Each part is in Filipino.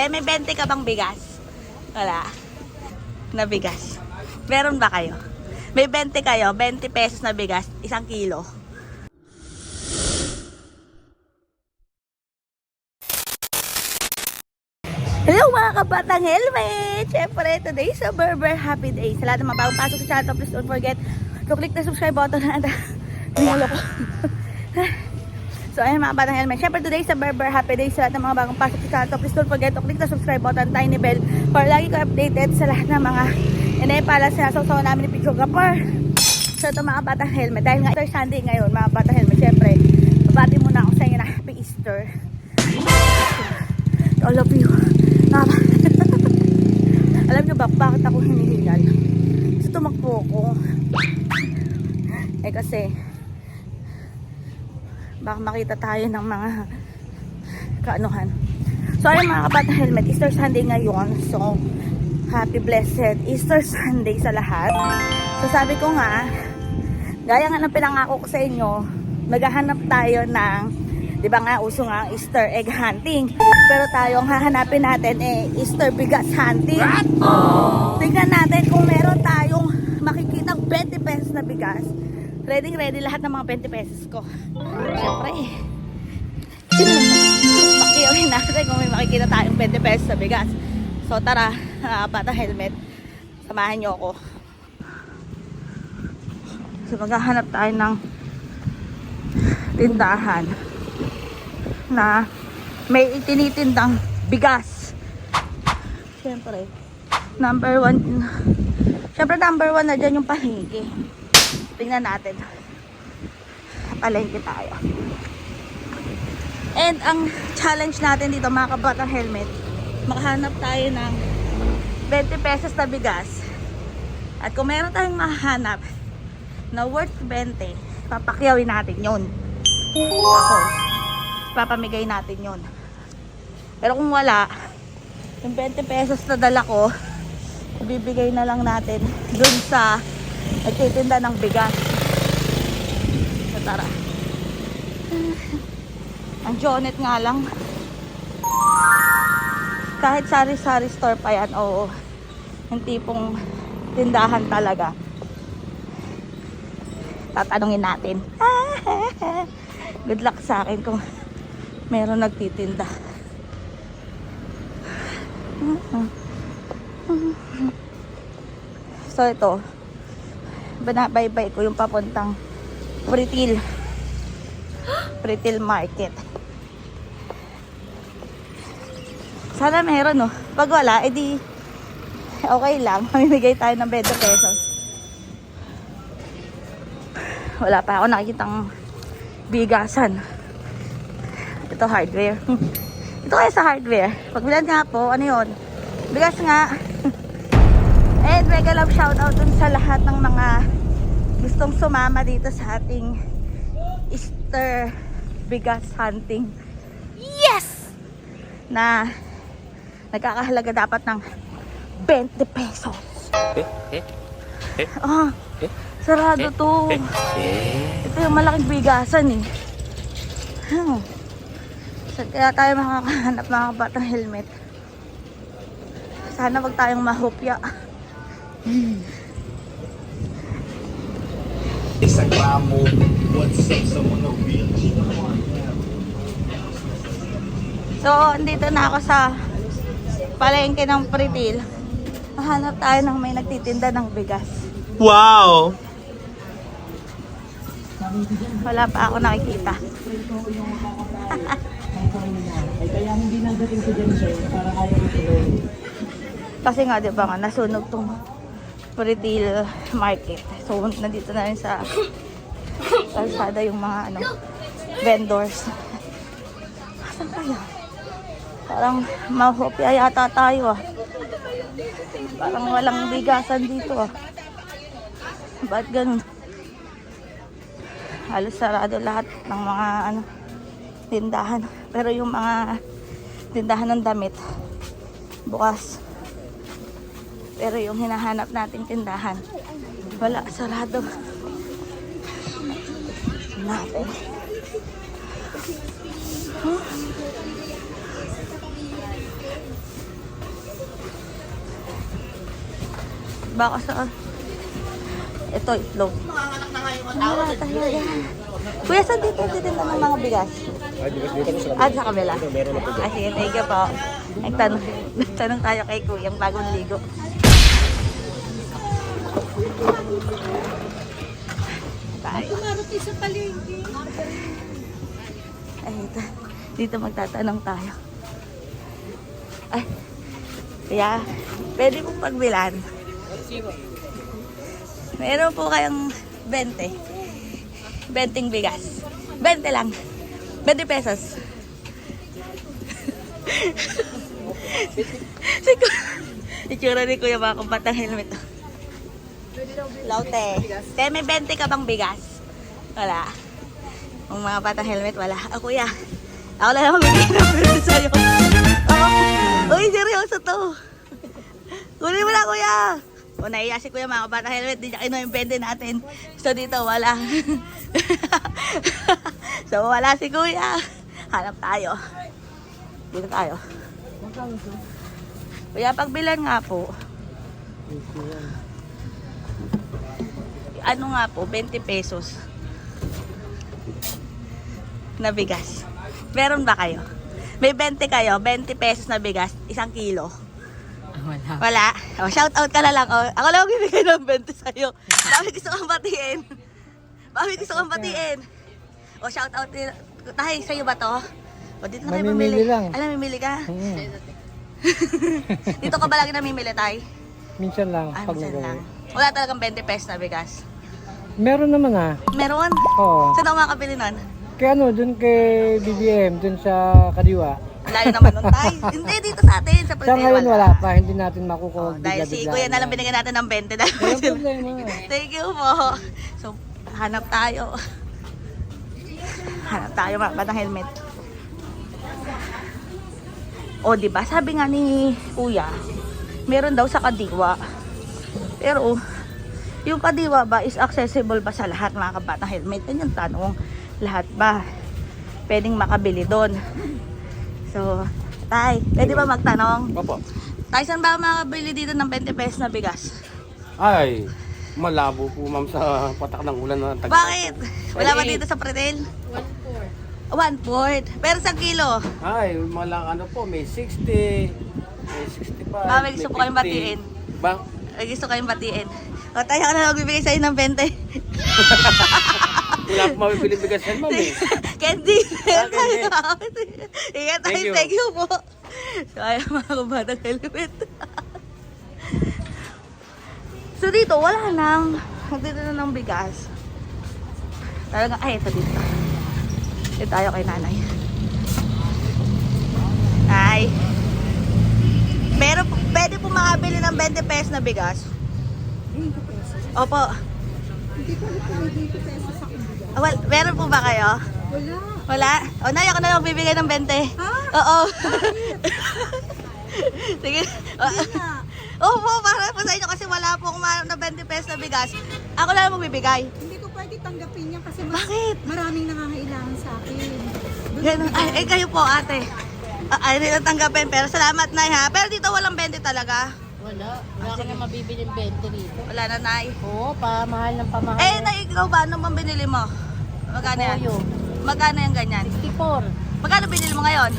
Eh, may 20 ka bang bigas? Wala. Na bigas. Meron ba kayo? May 20 kayo, 20 pesos na bigas, isang kilo. Hello mga kabatang helmet! Siyempre, today is a Berber Happy Day. Sa lahat ng mga bagong pasok sa channel, please don't forget to click the subscribe button Ninulo ko. so, ayun mga batang helmet. Siyempre, today is a Berber Happy Day. Sa lahat ng mga bagong pasok sa channel, please don't forget to click the subscribe button, tiny bell, para lagi ko updated sa lahat ng mga inepala sa nasasawa namin ni Picho Gapar. So, ito mga batang helmet. Dahil nga Easter Sunday ngayon, mga batang helmet, siyempre, babati muna ako sa inyo na Happy Easter. To all of you. Alam niyo ba bakit ako hinihingal? Kasi tumakbo ko. Eh kasi baka makita tayo ng mga kaanuhan. So ayun mga kabata helmet, Easter Sunday ngayon. So happy blessed Easter Sunday sa lahat. So sabi ko nga, gaya nga ng pinangako ko sa inyo, maghahanap tayo ng Di ba nga, uso nga ang Easter egg hunting. Pero tayo ang hahanapin natin eh, Easter bigas hunting. Tingnan natin kung meron tayong makikitang 20 pesos na bigas. Ready ready lahat ng mga 20 pesos ko. Siyempre eh. Pakiyawin natin kung may makikita tayong 20 pesos na bigas. So tara, uh, bata helmet. Samahan niyo ako. So maghahanap tayo ng tindahan na may itinitindang bigas. Siyempre, number one, siyempre number one na dyan yung palengke. Tingnan natin. Palengke tayo. And ang challenge natin dito mga kabatang helmet, makahanap tayo ng 20 pesos na bigas. At kung meron tayong mahanap na worth 20, papakyawin natin yon. Ako papamigay natin yon. Pero kung wala, yung 20 pesos na dala ko, bibigay na lang natin dun sa nagtitinda ng bigas. So tara. Ang Jonet nga lang. Kahit sari-sari store pa yan, oo. Yung tipong tindahan talaga. Tatanungin natin. Good luck sa akin kung meron nagtitinda. So ito, binabaybay ko yung papuntang Pritil. Pritil Market. Sana meron no. Pag wala, edi okay lang. Mamimigay tayo ng 20 pesos. Wala pa ako nakikitang bigasan. Ito hardware. Ito kaya sa hardware. Pagbilan nga po, ano yun? Bigas nga. And mega love shoutout dun sa lahat ng mga gustong sumama dito sa ating Easter bigas hunting. Yes! Na nagkakahalaga dapat ng 20 pesos. Eh? Eh? Eh? Ah, Eh? sarado to. Eh? Ito yung malaking bigasan eh. Hmm. So, kaya tayo makakahanap mga batang helmet. Sana wag tayong mahupya. Instagram mo, what's up sa mga real So, andito na ako sa palengke ng Pritil. Mahanap tayo ng may nagtitinda ng bigas. Wow! Wala pa ako nakikita. kaya hindi nagdating dyan sir, para kaya ituloy. Kasi nga, di ba nga, nasunog tong retail market. So, nandito na rin sa kalsada yung mga ano, vendors. Saan kaya? Parang mahopya yata tayo ah. Parang walang bigasan dito ah. Ba't ganun? Halos sarado lahat ng mga ano, tindahan. Pero yung mga tindahan ng damit, bukas. Pero yung hinahanap nating tindahan, wala, sarado. Natin. Huh? Baka saan? Ah. Ito, itlog. Wala tayo yan. Kuya, saan dito titinda ng mga bigas? At sa kabila. Ah, sige, thank you po. Nagtanong, nagtanong tayo kay Kuyang bagong ligo. Tayo. Ay, ito. Dito magtatanong tayo. Ay, kaya, pwede pong pagbilan. Meron po kayong 20. 20 bigas. 20 lang. 20 pesos. si Ku- Itsura ni Kuya mga kumpatang helmet. Laute. Kaya may 20 ka bang bigas? Wala. Ang mga patang helmet, wala. Ah, kuya. Ako lang bigyan ng sa'yo. Ako. Uy, seryoso to. Kunin mo na, kuya. O, naiya si kuya mga patang helmet. Di niya 20 natin. So, dito, wala. so, wala si kuya. Hanap tayo. Dito tayo. Kuya, pagbilan nga po. Ano nga po, 20 pesos na bigas. Meron ba kayo? May 20 kayo, 20 pesos na bigas, isang kilo. Wala. Wala? O, shout out ka na lang. O, ako lang magbibigay ng 20 sa'yo. Dami gusto kang batiin. Dami gusto kang batiin. O, shout out. Tahay, sa'yo ba to? O, dito na Mamimili mamili. lang. Alam, mamimili ka? Hmm. dito ka ba lagi namimili, tay? Minsan lang Ah, pag minsan nag lang. Wala talagang 20 pesos na bigas. Meron naman ah. Meron? Oo. Saan ako makakabili nun? Kaya ano, dun kay BBM, dun sa Kadiwa. Layo naman nun, tay. Hindi, dito sa atin, sa Sa Pradel, ngayon wala pa, hindi natin makukuha. Oh, dahil si Kuya na lang binigyan natin ng 20 dahil Walang problema. Thank you po. So, hanap tayo. Hanap tayo mga batang helmet. O, di ba? Sabi nga ni Kuya, meron daw sa Kadiwa. Pero, yung Kadiwa ba is accessible ba sa lahat mga kabatang helmet? Yan yung tanong. Lahat ba? Pwedeng makabili doon. So, Tay, pwede ba magtanong? Opo. Tay, saan ba makabili dito ng 20 pesos na bigas? Ay, malabo po ma'am sa patak ng ulan na tag Bakit? Wala ba dito sa Pretel? One fourth. One fourth. Pero sa kilo. Ay, malang ano po, may 60, may 65, Ah, may gusto po kayong 50. batiin. Ba? Ay, gusto kayong batiin. O, tayo ka na magbibigay sa'yo ng 20. Wala po mabibili bigas yan ma'am eh. Candy. Ah, candy. Ingat tayo. Thank you. Thank you po. So, ayan mga kubatang helmet. so, dito, wala nang. Dito na ng bigas. Talaga, ay, ito dito. Dito tayo kay nanay. Nay. Pero, pwede po makabili ng 20 pesos na bigas. 20 pesos? Opo. Hindi alam kung 20 pesos ako bigas. Well, meron po ba kayo? Wala. Wala? O, nay, ako na lang bibigay ng 20. Ha? Oo. Sige. Opo, para po sa inyo kasi wala po akong na 20 pesos na bigas. Ako lang magbibigay. Hindi ko pwede tanggapin yan kasi mas, Bakit? maraming nangangailangan sa akin. Ganun. Ay, eh, kayo po, ate. Ah, Ay, hindi na tanggapin. Pero salamat, Nay, ha? Pero dito walang 20 talaga. Wala. Wala ka na mabibili ng 20 rito. Wala na, Nay. Oo, pamahal ng pamahal. Eh, Nay, ikaw ba? Ano bang binili mo? Magkano yan? Toyo. Magkano yung ganyan? 64. Magkano binili mo ngayon?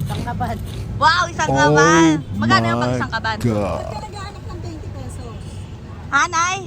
Isang kaban. Wow, isang kaban. Magkano yung pang isang kaban? Naghahanap ng 20 pesos? Ha, Nay?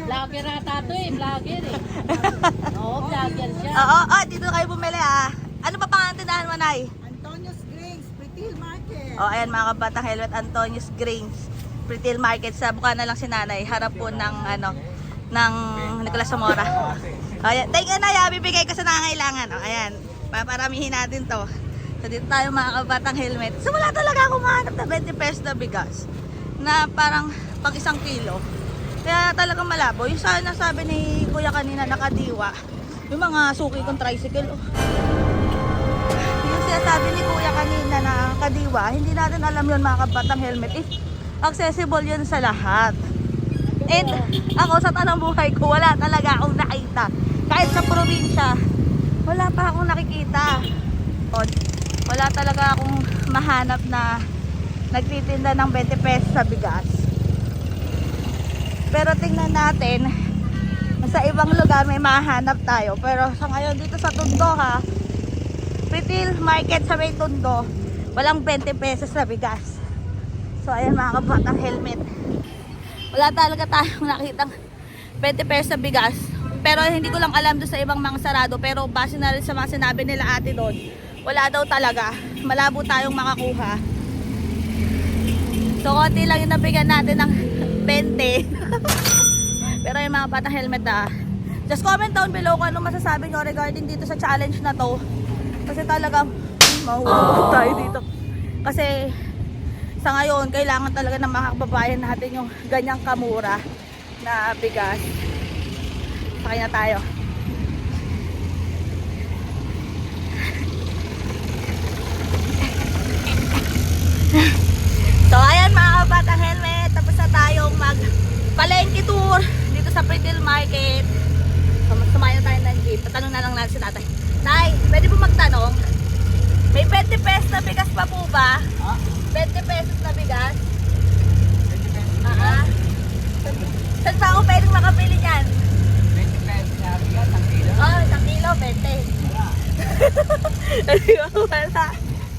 Vlogger ata to eh. Vlogger eh. Oo, vlogger siya. Oo, oh, dito kayo bumili, ha? Ano pa pangalan tindahan mo, Nay? O, ayan mga kabatang helmet, Antonius Grains, Retail Market sa Bukana lang si Nanay, harap po ng, ano, ng Nicolas Zamora. O, ayan, thank you na, ya, bibigay ko sa nangangailangan. O, ayan, paparamihin natin to. So, dito tayo mga kabatang helmet. So, talaga akong mahanap na 20 pesos na bigas na parang pag isang kilo. Kaya talagang malabo. Yung sa nasabi ni Kuya kanina, nakadiwa. Yung mga suki kong tricycle, oh. Sinasabi ni Kuya kanina na kadiwa, hindi natin alam yun mga kabatang helmet. If accessible yun sa lahat. And ako sa tanang buhay ko, wala talaga akong nakita. Kahit sa probinsya, wala pa akong nakikita. Wala talaga akong mahanap na nagtitinda ng 20 pesos sa bigas. Pero tingnan natin, sa ibang lugar may mahanap tayo. Pero sa ngayon dito sa Tondo ha, retail market sa may Tondo, walang 20 pesos na bigas. So ayan mga kabatang helmet. Wala talaga tayong nakitang 20 pesos na bigas. Pero hindi ko lang alam doon sa ibang mga sarado. Pero base na rin sa mga sinabi nila ate doon, wala daw talaga. Malabo tayong makakuha. So konti lang yung natin ng 20. Pero yung mga batang helmet ah. Just comment down below kung ano masasabi nyo regarding dito sa challenge na to. Kasi talagang mahuhulog tayo dito. Kasi sa ngayon, kailangan talaga ng mga kababayan natin yung ganyang kamura na bigas. Sakay na tayo. So ayan mga kabatang helmet, tapos na tayong mag palengke tour dito sa Pretil Market. So sumayo tayo ng jeep. Patanong na lang natin si tatay. Pwede po magtanong? May 20 pesos na bigas pa po ba? 20 pesos na bigas? 20 pesos na bigas? Saan pa ako pwedeng makabili niyan? 20 pesos na bigas, ang kilo? Oo, oh, isang kilo, 20. Wala. Wala.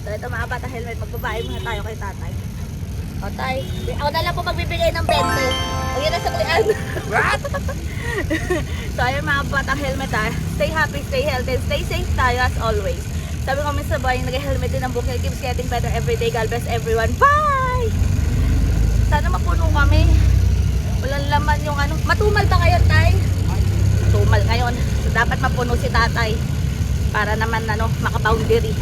So ito mga bata helmet, magbabae muna tayo kay tatay. O tay, ako na lang po magbibigay ng 20. Huwag yun na sa klian. What? so ayun mga batang helmet ha. Stay happy, stay healthy, stay safe tayo as always. Sabi ko sa boy, nag-helmet din ang bukil. Keeps getting better every day. God bless everyone. Bye! Sana mapuno kami. Walang laman yung ano. Matumal ba ngayon, tay? Matumal ngayon. So, dapat mapuno si tatay. Para naman ano, makaboundary.